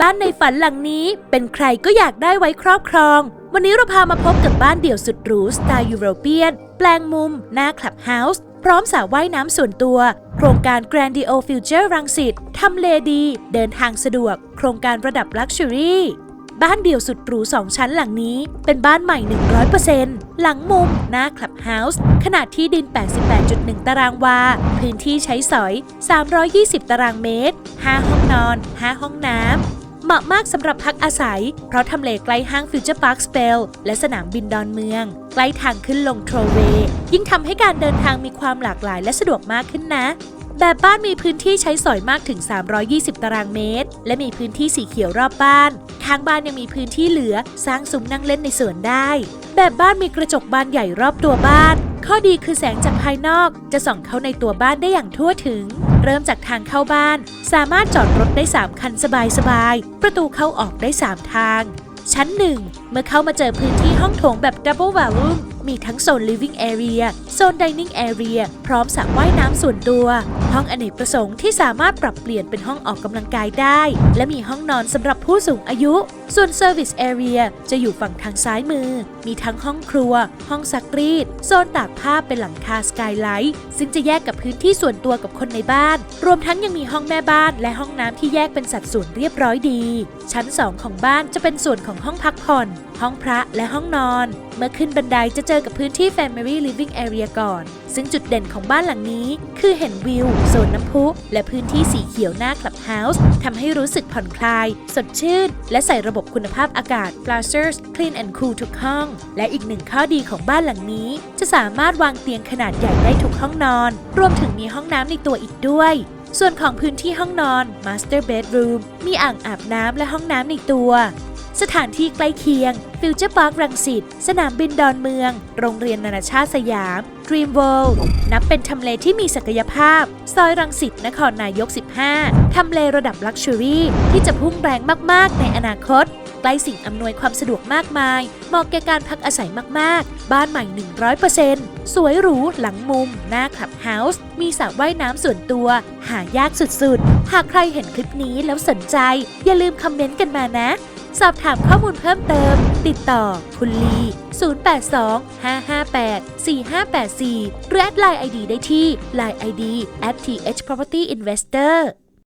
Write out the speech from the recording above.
บ้านในฝันหลังนี้เป็นใครก็อยากได้ไว้ครอบครอง วันนี้เราพามาพบกับบ้านเดี่ยวสุดหรูสไตล์ยุโรเปียน แปลงมุม หน้าคลับเฮาส์พร้อมสระว่ายน้ำส่วนตัว โครงการ Grandio Future รังสิตทำเลดี เดินทางสะดวก โครงการระดับลักชัวรี่บ้านเดี่ยวสุดหรู2ชั้นหลังนี้ เป็นบ้านใหม่ 100%หลังมุม หน้าคลับเฮาส์ขนาดที่ดิน 88.1 ตารางวา พื้นที่ใช้สอย 320 ตารางเมตร 5 ห้องนอน 5 ห้องน้ำ เหมาะมากสำหรับพักอาศัย เพราะทำเลใกล้ห้างฟิวเจอร์พาร์คสเปลและสนามบินดอนเมือง ใกล้ทางขึ้นลงโทรเวย์ยิ่งทำให้การเดินทางมีความหลากหลายและสะดวกมากขึ้นนะแบบบ้านมีพื้นที่ใช้สอยมากถึง 320 ตารางเมตร และมีพื้นที่สีเขียวรอบบ้าน ข้างบ้านยังมีพื้นที่เหลือ สร้างซุ้มนั่งเล่นในสวนได้ แบบบ้านมีกระจกบานใหญ่รอบตัวบ้าน ข้อดีคือแสงจากภายนอกจะส่องเข้าในตัวบ้านได้อย่างทั่วถึง เริ่มจากทางเข้าบ้าน สามารถจอดรถได้ 3 คันสบายๆ ประตูเข้าออกได้ 3 ทาง ชั้น 1 เมื่อเข้ามาเจอพื้นที่ห้องโถงแบบดับเบิลวาวลุ่มมีทั้งโซน Living Area โซน Dining Area พร้อมสระว่ายน้ำส่วนตัว ห้องอเนกประสงค์ที่สามารถปรับเปลี่ยนเป็นห้องออกกำลังกายได้ และมีห้องนอนสำหรับผู้สูงอายุ ส่วน Service Area จะอยู่ฝั่งทางซ้ายมือ มีทั้งห้องครัว ห้องซักรีด โซนตากผ้าเป็นหลังคาสกายไลท์ซึ่งจะแยกกับพื้นที่ส่วนตัวกับคนในบ้าน รวมทั้งยังมีห้องแม่บ้านและห้องน้ำที่แยกเป็นสัดส่วนเรียบร้อยดี ชั้น 2 ของบ้านจะเป็นส่วนของห้องพักผ่อน ห้องพระและห้องนอน เมื่อขึ้นบันไดจะเจอกับพื้นที่ Family Living Area ก่อน ซึ่งจุดเด่นของบ้านหลังนี้ คือเห็นวิว โซนน้ำพุ และพื้นที่สีเขียวหน้าคลับเฮาส์ทำให้รู้สึกผ่อนคลาย สดชื่น และใส่ระบบคุณภาพอากาศ f l a s h e r s Clean and Cool ทุกห้อง และอีกหนึ่งข้อดีของบ้านหลังนี้ จะสามารถวางเตียงขนาดใหญ่ได้ทุกห้องนอน รวมถึงมีห้องน้ำในตัวอีกด้วยส่วนของพื้นที่ห้องนอน Master Bedroom มีอ่างอาบน้ำและห้องน้ำในตัว สถานที่ใกล้เคียง ฟิวเจอร์พาร์ครังสิต สนามบินดอนเมือง โรงเรียนนานาชาติสยาม Dream World นับเป็นทำเลที่มีศักยภาพ ซอยรังสิตนครนายก 15 ทำเลระดับลักชัวรี่ที่จะพุ่งแรงมาก ๆ ในอนาคตใกล้สิ่งอำนวยความสะดวกมากมาย เหมาะแก่การพักอาศัยมาก ๆ บ้านใหม่ 100%สวยหรู หลังมุม หน้าคลับเฮาส์ มีสระว่ายน้ำส่วนตัว หายากสุด ๆ หากใครเห็นคลิปนี้แล้วสนใจ อย่าลืมคอมเมนต์กันมานะ สอบถามข้อมูลเพิ่มเติม ติดต่อคุณลี 082 558 4584 หรือแอดไลน์ไอดีได้ที่ Line ID at th property investor